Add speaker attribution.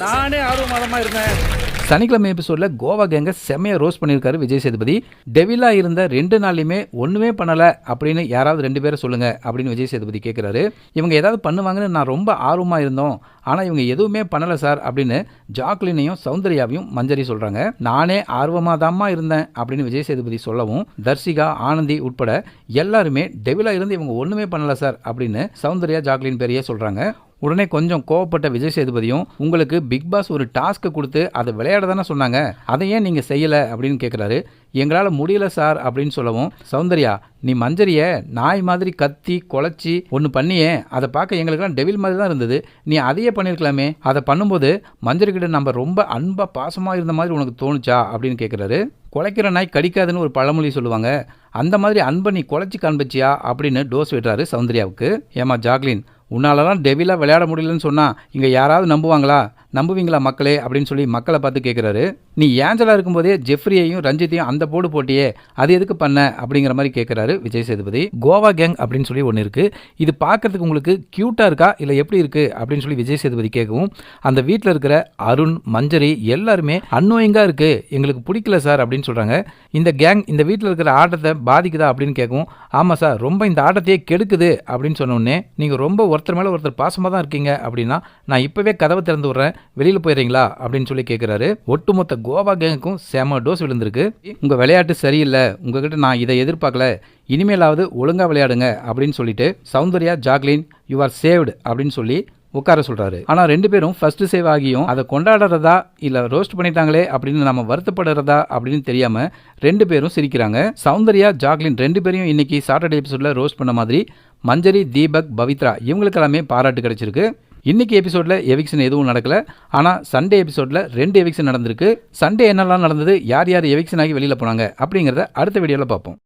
Speaker 1: நானே ஆர்வமாதமா இருந்தேன்.
Speaker 2: சனிக்கிழமை எபிசோடில் கோவா கேங்க செம்மையா ரோஸ் பண்ணியிருக்காரு விஜய் சேதுபதி. டெவிலாக இருந்த ரெண்டு நாள்லையுமே ஒன்றுமே பண்ணலை அப்படின்னு யாராவது ரெண்டு பேரை சொல்லுங்கள் அப்படின்னு விஜய் சேதுபதி கேட்குறாரு இவங்க ஏதாவது பண்ணுவாங்கன்னு நான் ரொம்ப ஆர்வமாக இருந்தோம். ஆனால் இவங்க எதுவுமே பண்ணலை சார் அப்படின்னு ஜாக்லினையும் சௌந்தர்யாவையும் மஞ்சரி சொல்கிறாங்க நானே ஆர்வமாக தாம்மா இருந்தேன் அப்படின்னு விஜய் சேதுபதி சொல்லவும் தர்ஷிகா ஆனந்தி உட்பட எல்லாருமே டெவிலா இருந்து இவங்க ஒன்றுமே பண்ணலை சார் அப்படின்னு சௌந்தர்யா ஜாக்லின் பேரையே சொல்கிறாங்க உடனே கொஞ்சம் கோவப்பட்ட விஜய் சேதுபதியும் உங்களுக்கு பிக் பாஸ் ஒரு டாஸ்க்கு கொடுத்து அதை விளையாட தானே சொன்னாங்க? அதை ஏன் நீங்கள் செய்யலை? அப்படின்னு கேட்குறாரு எங்களால் முடியல சார் அப்படின்னு சொல்லவும் சௌந்தர்யா நீ மஞ்சரிய நாய் மாதிரி கத்தி குலைச்சி ஒன்று பண்ணியே. அதை பார்க்க எங்களுக்கெல்லாம் டெவில் மாதிரி தான் இருந்தது. நீ அதையே பண்ணியிருக்கலாமே. அதை பண்ணும்போது மஞ்சரிக்கிட்ட நம்ம ரொம்ப அன்பாக பாசமாக இருந்த மாதிரி உனக்கு தோணுச்சா? அப்படின்னு கேட்குறாரு குலைக்கிற நாய் கடிக்காதுன்னு ஒரு பழமொழி சொல்லுவாங்க. அந்த மாதிரி அன்பை நீ குலைச்சி காண்பிச்சியா? அப்படின்னு டோஸ் விடுறாரு சௌந்தர்யாவுக்கு. ஏமா ஜாக்லின் உன்னாலலாம் டெவிலாக விளையாட முடியலன்னு சொன்னால் இங்கே யாராவது நம்புவாங்களா? நம்புவீங்களா மக்களே அப்படின்னு சொல்லி மக்களை பார்த்து கேட்குறாரு நீ ஏஞ்சலாக இருக்கும்போதே ஜெஃப்ரியையும் ரஞ்சித்தையும் அந்த போடு போட்டியே அது எதுக்கு பண்ண? அப்படிங்கிற மாதிரி கேட்குறாரு விஜய் சேதுபதி. கோவா கேங் அப்படின்னு சொல்லி ஒன்று இருக்குது இது பார்க்கறதுக்கு உங்களுக்கு க்யூட்டாக இருக்கா? இல்லை எப்படி இருக்குது அப்படின்னு சொல்லி விஜய் சேதுபதி கேட்கவும் அந்த வீட்டில் இருக்கிற அருண் மஞ்சரி எல்லாருமே அன்னோயிங்காக இருக்குது எங்களுக்கு பிடிக்கல சார் அப்படின்னு சொல்கிறாங்க இந்த கேங் இந்த வீட்டில் இருக்கிற ஆட்டத்தை பாதிக்குதா அப்படின்னு கேட்கவும் ஆமாம் சார் ரொம்ப இந்த ஆட்டத்தையே கெடுக்குது அப்படின்னு சொன்னோடனே நீங்கள் ரொம்ப ஒருத்தர் மேலே ஒருத்தர் பாசமாக தான் இருக்கீங்க அப்படின்னா நான் இப்போவே கதவை திறந்து விட்றேன். வெளியில் போயிடுறீங்களா? அப்படின்னு சொல்லி கேட்குறாரு ஒட்டுமொத்த கோவா கேங்குக்கும் செம டோஸ் விழுந்திருக்கு. உங்கள் விளையாட்டு சரியில்லை. உங்ககிட்ட நான் இதை எதிர்பார்க்கல. இனிமேலாவது ஒழுங்காக விளையாடுங்க அப்படின்னு சொல்லிட்டு Soundarya Jacqueline you are saved அப்படின்னு சொல்லி உட்கார சொல்றாரு. ஆனா ரெண்டு பேரும் ஃபர்ஸ்ட் சேவ் ஆகியும் அதை கொண்டாடுறதா? இல்ல ரோஸ்ட் பண்ணிட்டாங்களே? அப்படின்னு நம்ம வருத்தப்படுறதா? அப்படின்னு தெரியாம ரெண்டு பேரும் சிரிக்கிறாங்க. சௌந்தர்யா ஜாக்லின் ரெண்டு பேரையும் இன்னைக்கு சாட்டர்டே எபிசோட்ல ரோஸ்ட் பண்ண மாதிரி மஞ்சரி தீபக் பவித்ரா இவங்களுக்கெல்லாமே பாராட்டு கிடைச்சிருக்கு. இன்னைக்கு எபிசோடில் எவிக்ஷன் எதுவும் நடக்கல. ஆனால் சண்டே எபிசோடில் ரெண்டு எவிக்ஷன் நடந்திருக்கு. சண்டே என்னெல்லாம் நடந்தது? யார் யார் எவிக்ஷன் ஆகி வெளியில் போனாங்க? அப்படிங்கிறத அடுத்த வீடியோவில் பார்ப்போம்.